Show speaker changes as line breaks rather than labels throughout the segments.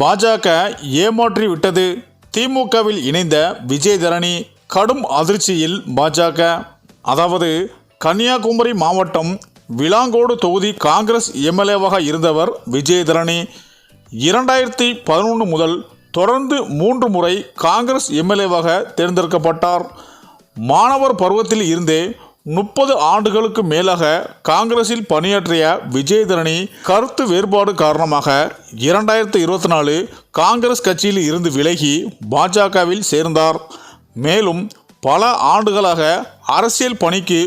பாஜக ஏமாற்றி விட்டது. திமுகவில் இணைந்த விஜயதரணி கடும் அதிர்ச்சியில் பாஜக. அதாவது கன்னியாகுமரி மாவட்டம் விலாங்கோடு தொகுதி காங்கிரஸ் எம்எல்ஏவாக இருந்தவர் விஜயதரணி இரண்டாயிரத்தி பதினொன்று முதல் தொடர்ந்து மூன்று முறை காங்கிரஸ் எம்எல்ஏவாக தேர்ந்தெடுக்கப்பட்டார். மாணவர் பருவத்தில் இருந்தே முப்பது ஆண்டுகளுக்கு மேலாக காங்கிரஸில் பணியாற்றிய விஜயதரணி கருத்து வேறுபாடு காரணமாக இரண்டாயிரத்தி இருபத்தி நாலு காங்கிரஸ் கட்சியில் இருந்து விலகி பாஜகவில் சேர்ந்தார். மேலும் பல ஆண்டுகளாக அரசியல் பணிக்கு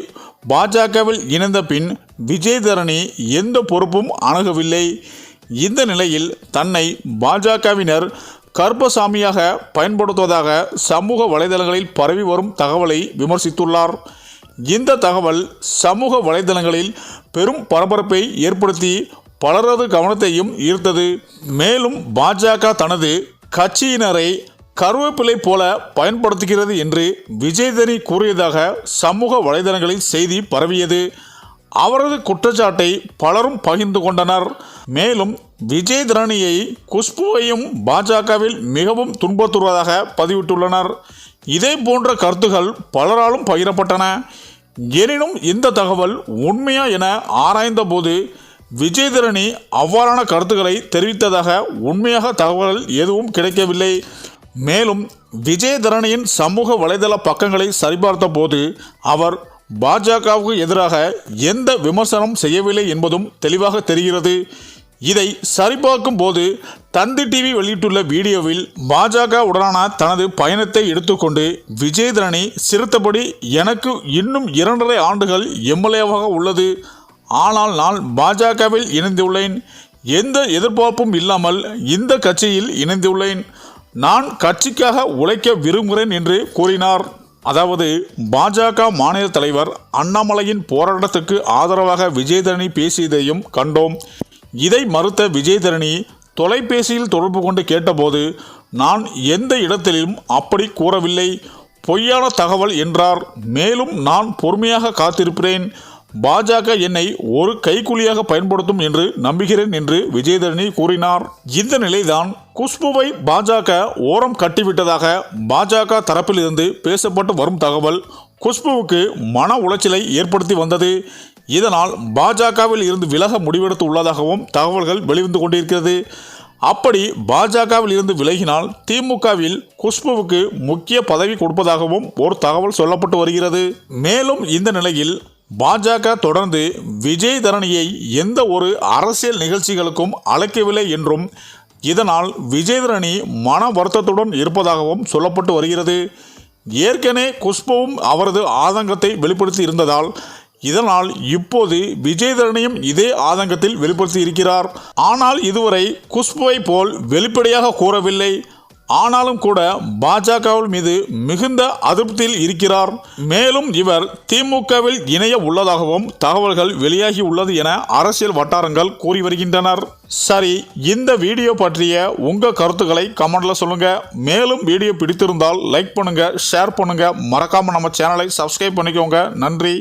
பாஜகவில் இணைந்த பின் விஜயதரணி எந்த பொறுப்பும் அணுகவில்லை. இந்த நிலையில் தன்னை பாஜகவினர் கர்ப்பசாமியாக பயன்படுத்துவதாக சமூக வலைதளங்களில் பரவி வரும் தகவலை விமர்சித்துள்ளார். இந்த தகவல் சமூக வலைதளங்களில் பெரும் பரபரப்பை ஏற்படுத்தி பலரது கவனத்தையும் ஈர்த்தது. மேலும் பாஜக தனது கட்சியினரை கருவேப்பிலை போல பயன்படுத்துகிறது என்று விஜயதனி கூறியதாக சமூக வலைதளங்களில் செய்தி பரவியது. அவரது குற்றச்சாட்டை பலரும் பகிர்ந்து கொண்டனர். மேலும் விஜய் தரணியை குஷ்புவையும் பாஜகவில் மிகவும் துன்புறுத்துவதாக பதிவிட்டுள்ளனர். இதே போன்ற கருத்துகள் பலராலும் பகிரப்பட்டன. எனினும் இந்த தகவல் உண்மையா என ஆராய்ந்தபோது விஜயதரணி அவ்வாறான கருத்துக்களை தெரிவித்ததாக உண்மையாக தகவல் எதுவும் கிடைக்கவில்லை. மேலும் விஜயதரணியின் சமூக வலைதள பக்கங்களை சரிபார்த்த போது அவர் பாஜகவுக்கு எதிராக எந்த விமர்சனம் செய்யவில்லை என்பதும் தெளிவாக தெரிகிறது. இதை சரிபார்க்கும் போது தந்தி டிவி வெளியிட்டுள்ள வீடியோவில் பாஜக உடனான தனது பயணத்தை எடுத்துக்கொண்டு விஜயதரணி சிறுத்தபடி எனக்கு இன்னும் இரண்டரை ஆண்டுகள் எம்எல்ஏவாக உள்ளது. ஆனால் நான் பாஜகவில் இணைந்துள்ளேன். எந்த எதிர்பார்ப்பும் இல்லாமல் இந்த கட்சியில் இணைந்துள்ளேன். நான் கட்சிக்காக உழைக்க விரும்புகிறேன் என்று கூறினார். அதாவது பாஜக மாநில தலைவர் அண்ணாமலையின் போராட்டத்துக்கு ஆதரவாக விஜயதரணி பேசியதையும் கண்டோம். இதை மறுத்த விஜயதரணி தொலைபேசியில் தொடர்பு கொண்டு கேட்டபோது நான் எந்த இடத்திலும் அப்படி கூறவில்லை. பொய்யான தகவல் என்றார். மேலும் நான் பொறுமையாக காத்திருக்கிறேன். பாஜக என்னை ஒரு கைக்கூலியாக பயன்படுத்தும் என்று நம்புகிறேன் என்று விஜயதரணி கூறினார். இந்த நிலைதான் குஷ்புவை பாஜக ஓரம் கட்டிவிட்டதாக பாஜக தரப்பிலிருந்து பேசப்பட்டு வரும் தகவல் குஷ்புவுக்கு மன உளைச்சலை ஏற்படுத்தி வந்தது. இதனால் பாஜகவில் இருந்து விலக முடிவெடுத்து உள்ளதாகவும் தகவல்கள் வெளிவந்து கொண்டிருக்கிறது. அப்படி பாஜகவில் இருந்து விலகினால் திமுகவில் குஷ்புவுக்கு முக்கிய பதவி கொடுப்பதாகவும் ஒரு தகவல் சொல்லப்பட்டு வருகிறது. மேலும் இந்த நிலையில் பாஜக தொடர்ந்து விஜய் தரணியை எந்த ஒரு அரசியல் நிகழ்ச்சிகளுக்கும் அழைக்கவில்லை என்றும் இதனால் விஜயதரணி மன வருத்தத்துடன் இருப்பதாகவும் சொல்லப்பட்டு வருகிறது. ஏற்கனவே குஷ்புவும் அவரது ஆதங்கத்தை வெளிப்படுத்தி இருந்ததால் இதனால் இப்போது விஜயதரணியும் இதே ஆதங்கத்தில் வெளிப்படுத்தி இருக்கிறார் ஆனால் இதுவரை குஷ்புவை போல் வெளிப்படையாக கூறவில்லை. ஆனாலும் கூட பாஜகவில் மீது மிகுந்த அதிருப்தியில் இருக்கிறார். மேலும் இவர் திமுகவில் இணைய உள்ளதாகவும் தகவல்கள் வெளியாகி உள்ளது என அரசியல் வட்டாரங்கள் கூறி வருகின்றனர். சரி இந்த வீடியோ பற்றிய உங்க கருத்துக்களை கமெண்ட்ல சொல்லுங்க. மேலும் வீடியோ பிடித்திருந்தால் லைக் பண்ணுங்க ஷேர் பண்ணுங்க. மறக்காம நம்ம சேனலை சப்ஸ்கிரைப் பண்ணிக்கோங்க. நன்றி.